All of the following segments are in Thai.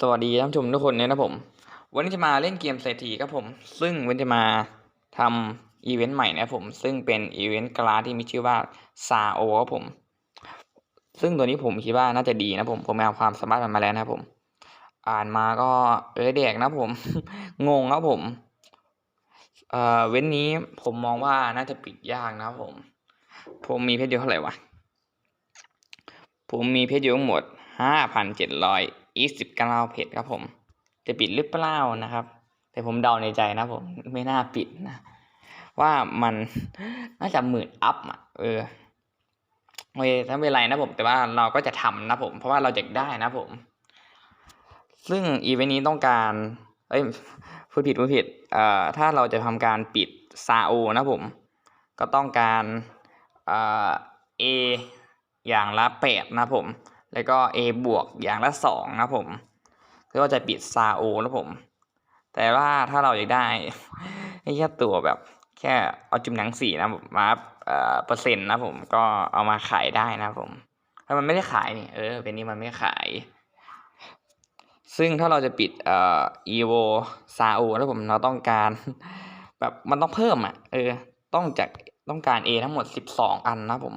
สวัสดีท่านผู้ชมทุกคนเนี่ยนะผม วันนี้จะมาเล่นเกมเศรษฐีครับผม ซึ่งวันนี้จะมาทำอีเวนต์ใหม่นะผม ซึ่งเป็นอีเวนต์กลาที่มีชื่อว่าซาโอครับผม ซึ่งตัวนี้ผมคิดว่าน่าจะดีนะผม ผมเอาความสามารถมันมาแล้วนะผม อ่านมาก็เออเด็กนะผม งงครับผมเอ่อเว้นนี้ผมมองว่าน่าจะปิดยากนะผม ผมมีเพชรอยู่เท่าไหร่วะ ผมมีเพชรอยู่ทั้งหมดห้าพันเจ็ดร้อย ยี่สิบเก้าเพชรครับผม จะปิดหรือเปล่านะครับ แต่ผมเดาในใจนะผมไม่น่าปิดนะ ว่ามันน่าจะหมื่นอัพอะเออโอเคถ้าไม่เป็นไรนะผม แต่ว่าเราก็จะทำนะผม เพราะว่าเราอยากได้นะผม ซึ่งอีเวนต์นี้ต้องการ เอ้ยพูดผิดพูดผิดเอ่อถ้าเราจะทำการปิดซาโอนะผม ก็ต้องการเอ่อ A อย่างละแปดนะผม แล้วก็ A บวกอย่างละสองนะผมก็จะปิดซาโอนะผม แต่ว่าถ้าเราอยากได้ไอ้แค่ตัวแบบแค่เอาจุ่มหนังสีนะผมมาเอ่อเปอร์เซ็นต์นะผมก็เอามาขายได้นะผม ถ้ามันไม่ได้ขายนี่เออเป็นนี้มันไม่ขาย ซึ่งถ้าเราจะปิดเอ่อ evo ซาโอแล้วผมเราต้องการแบบมันต้องเพิ่มอะเออต้องจากต้องการ A ทั้งหมดสิบสองอันนะผม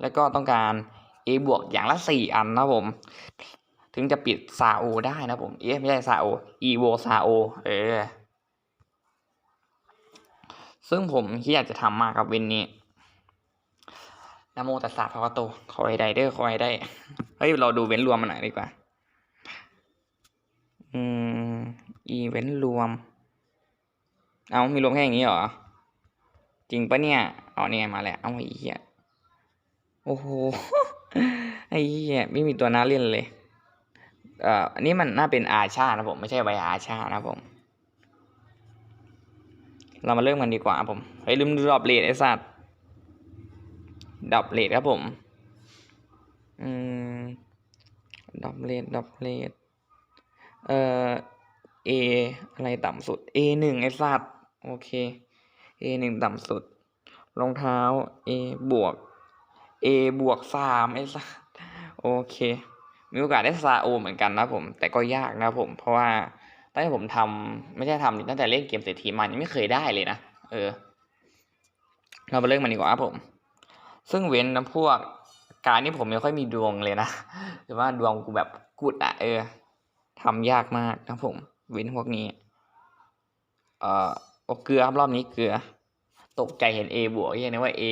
แล้วก็ต้องการ A บวกอย่างละสี่อันนะผม ถึงจะปิดซาโอได้นะผม เอ๊ะไม่ใช่ซาโอ evo ซาโอเออ ซึ่งผมที่อยากจะทำมากครับเวนนี้นโมตัสสะภะวะโตขอให้ได้เด้อขอให้ได้ เฮ้ย เราดูเว้นรวมมาหน่อยดีกว่า อืม อีเวนรวม เอามีรวมแค่อย่างนี้เหรอ จริงปะเนี่ย เอาเนี่ยมาแล้วเอาไอ้เหี้ย โอ้โห ไอ้เหี้ยไม่มีตัวน่าเล่นเลย เอ่ออันนี้มันน่าเป็นอาชานะผม ไม่ใช่ไวอาชานะผม เรามาเริ่มกันดีกว่าผมเฮ้ยลืมดรอปเลทไอ้สัตว์ดรอปเลทครับผม อืมดรอปเลทดรอปเลทเอ่อ A อะไรต่ำสุด A หนึ่งไอ้สัตว์โอเค A หนึ่งต่ำสุด รองเท้า A บวก A บวกสามไอ้สัสโอเค มีโอกาสได้ซาโอเหมือนกันนะผม แต่ก็ยากนะผม เพราะว่าตั้งแต่ผมทำไม่ใช่ทำตั้งแต่เล่นเกมเศรษฐีมันยังไม่เคยได้เลยนะ เออ เราไปเริ่มมันดีกว่าครับผม ซึ่งเว้นนะพวกการนี่ผมไม่ค่อยมีดวงเลยนะแต่ว่าดวงกูแบบกุดอะเออทำยากมากนะผม เว้นพวกนี้ เอ่อโอเกลือครับรอบนี้เกลือ ตกใจเห็น A บวกยังนึกว่า A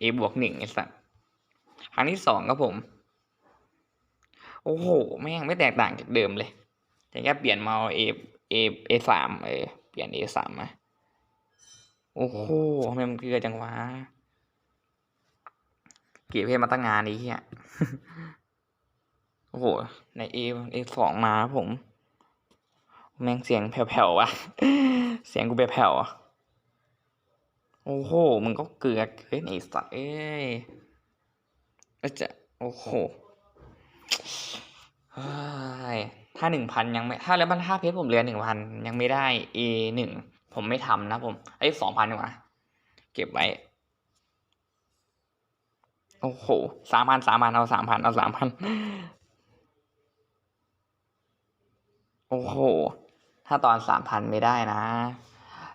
A บวกหนึ่งไอ้สัส ครั้งที่สองครับผม โอ้โห แม่งไม่แตกต่างจากเดิมเลยแต่แค่เปลี่ยนมาเอา A A A สามเออเปลี่ยน A สามมาโอ้โหทำไมมันเกลือจังวะเก็บเพมาตั้งงานนี้เฮียโอ้โห ใน A A สองมาครับผม แม่งเสียงแผ่วๆวะเสียงกูแผ่วๆอะโอ้โห มึงก็เกลือเกินไอสัตว์เอ้ย จะโอ้โหถ้าหนึ่งพันยังไม่ถ้าแล้วมันถ้าเพชรผมเหลือหนึ่งพันยังไม่ได้ A หนึ่งผมไม่ทำนะผมไอ้สองพันดีกว่าเก็บไว้ โอ้โหสามพันสามพันเอาสามพันเอาสามพันโอ้โห ถ้าตอนสามพันไม่ได้นะ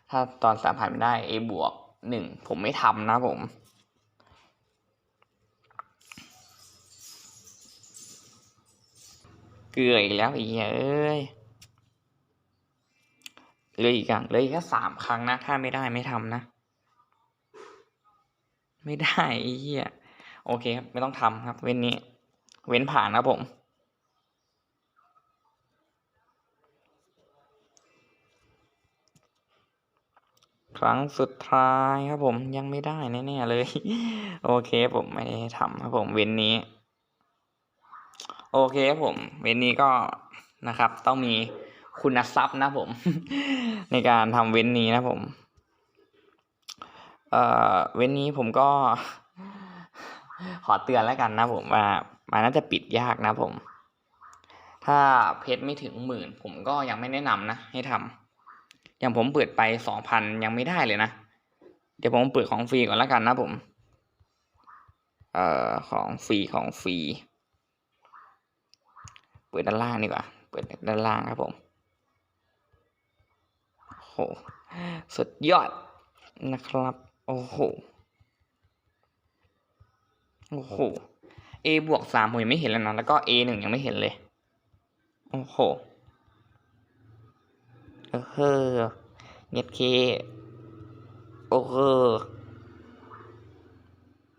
ถ้าตอนสามพันไม่ได้ A บวกหนึ่งผมไม่ทำนะผม เกลืออีกแล้วอีเอ้ยเลยอีกอย่างเลยแค่สามครั้งนะ ถ้าไม่ได้ไม่ทำนะ ไม่ได้ไอ้เหี้ยโอเคครับ ไม่ต้องทำครับ เว้นนี้ เว้นผ่านครับผม ครั้งสุดท้ายครับผมยังไม่ได้แน่ๆเลย โอเคผมไม่ได้ทำครับผมเว้นนี้ โอเคครับผมเว้นนี้ก็นะครับ ต้องมีคุณทรัพย์นะผม ในการทำเว้นนี้นะผมเอ่อเว้นนี้ผมก็ ขอเตือนแล้วกันนะผมว่ามันน่าจะปิดยากนะผม ถ้าเพชรไม่ถึงหมื่น ผมก็ยังไม่แนะนำนะให้ทำอย่างผมเปิดไปสองพันยังไม่ได้เลยนะ เดี๋ยวผมเปิดของฟรีก่อนแล้วกันนะผม เอ่อของฟรีของฟรี ปิดด้านล่างดีกว่า เปิดด้านล่างครับผมโหสุดยอดนะครับ โอ้โห โอ้โห a บวกสามผมยังไม่เห็นเลยนะ แล้วก็ a หนึ่งยังไม่เห็นเลย โอ้โห เออเฮ้อเน็ตเค โอ้โห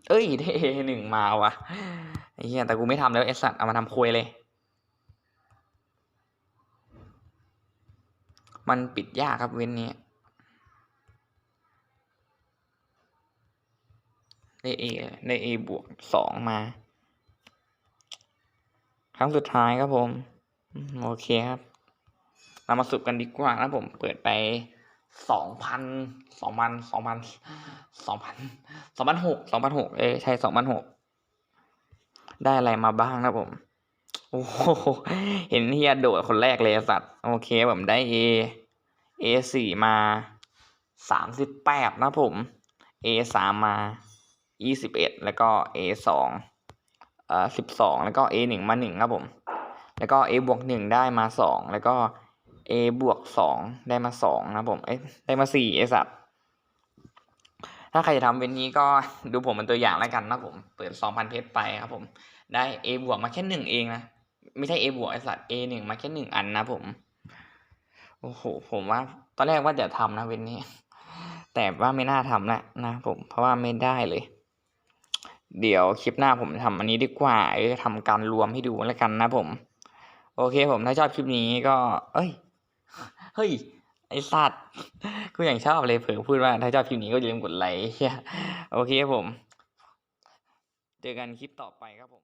เอ้ยได้ a หนึ่งมาว่ะไอ้เหี้ยแต่กูไม่ทำแล้วไอ้สัตว์เอามาทำคุยเลย มันปิดยากครับเว้นนี้ได้เอได้เอบวกสองมา ครั้งสุดท้ายครับผม โอเคครับ เรามาสรุปกันดีกว่านะผมเปิดไปสองพันสองพันสองพันสองพันสองพันหกสองพันหกเออใช่สองพันหกได้อะไรมาบ้างนะผม โอ้โหเห็นเฮียโดดคนแรกเลยสัตว์โอเคผมได้ A A สี่มาสามสิบแปดนะผม A สามมายี่สิบเอ็ดแล้วก็ A สองเอ่อสิบสองแล้วก็ A หนึ่งมาหนึ่งครับผม แล้วก็ A บวกหนึ่งได้มาสองแล้วก็ A บวกสองได้มาสองนะผมเอ้ได้มาสี่ไอสัตว์ถ้าใครจะทำเว้นนี้ก็ดูผมเป็นตัวอย่างแล้วกันนะผม เปิดสองพันเพชรไปครับผม ได้ A บวกมาแค่หนึ่งเองนะ ไม่ใช่ A บวกไอสัตว์ A หนึ่งมาแค่หนึ่งอันนะผม โอ้โห ผมว่า ตอนแรกว่าจะทำนะเว้นนี้ แต่ว่าไม่น่าทำแล้วนะผม เพราะว่าไม่ได้เลย เดี๋ยวคลิปหน้าผมทำอันนี้ดีกว่า เออทำการรวมให้ดูแล้วกันนะผม โอเคผมถ้าชอบคลิปนี้ก็ เอ้ย เฮ้ยไอสัตว์กูอย่างชอบเลยเผลอพูดว่าถ้าชอบคลิปนี้ก็อย่าลืมกดไลค์โอเคผม เจอกันคลิปต่อไปครับผม